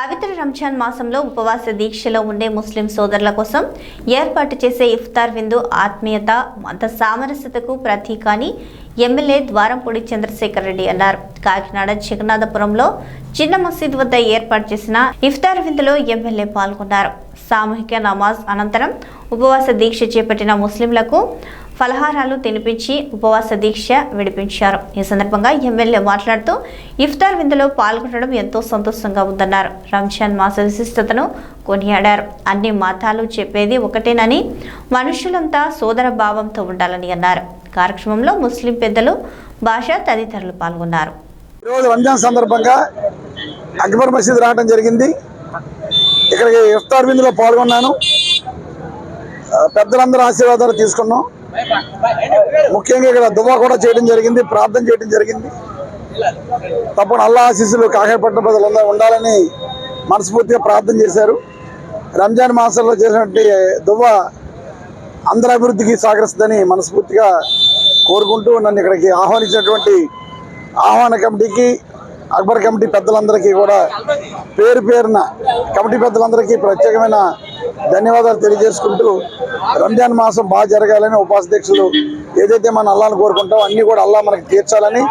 పవిత్ర రంజాన్ మాసంలో ఉపవాస దీక్షలో ఉండే ముస్లిం సోదరుల కోసం ఏర్పాటు చేసే ఇఫ్తార్ విందు ఆత్మీయత మత సామరస్యతకు ప్రతీక అని ఎమ్మెల్యే ద్వారంపూడి చంద్రశేఖర్ రెడ్డి అన్నారు. కాకినాడ జగన్నాథపురంలో చిన్న మసీద్ వద్ద ఏర్పాటు చేసిన ఇఫ్తార్ విందులో ఎమ్మెల్యే పాల్గొన్నారు. సామూహిక నమాజ్ అనంతరం ఉపవాస దీక్ష చేపట్టిన ముస్లింలకు ఫలహారాలు తినిపించి ఉపవాస దీక్ష విడిపించారు. ఈ సందర్భంగా ఎమ్మెల్యే మాట్లాడుతూ ఇఫ్తార్ విందులో పాల్గొనడం ఎంతో సంతోషంగా ఉందన్నారు. రంజాన్ మాస విశిష్టతను కొనియాడారు. అన్ని మతాలు చెప్పేది ఒకటేనని మనుషులంతా సోదర భావంతో ఉండాలని అన్నారు. కార్యక్రమంలో ముస్లిం పెద్దలు భాష తదితరులు పాల్గొన్నారు. ఈరోజు రంజాన్ సందర్భంగా అక్బర్ మసీద్ రావడం జరిగింది. ఇక్కడికి ఇఫ్తార్ విందులో పాల్గొన్నాను. పెద్దలందరూ ఆశీర్వాదాలు తీసుకున్నాం. ముఖ్యంగా ఇక్కడ దువా కూడా చేయడం జరిగింది ప్రార్థన చేయడం జరిగింది. తప్పని అల్లా ఆశీస్సులు కాకాయపట్నం ప్రజలందరూ ఉండాలని మనస్ఫూర్తిగా ప్రార్థన చేశారు. రంజాన్ మాసంలో చేసినటువంటి దువ్వ అందరి అభివృద్ధికి సహకరిస్తుందని మనస్ఫూర్తిగా కోరుకుంటూ నన్ను ఇక్కడికి ఆహ్వానించినటువంటి ఆహ్వాన కమిటీకి అక్బర్ కమిటీ పెద్దలందరికీ కూడా పేరు పేరున కమిటీ పెద్దలందరికీ ప్రత్యేకమైన ధన్యవాదాలు తెలియజేసుకుంటూ రంజాన్ మాసం బాగా జరగాలని ఉపాధ్యక్షులు ఏదైతే మన అల్లాను కోరుకుంటామో అన్నీ కూడా అల్లా మనకి తీర్చాలని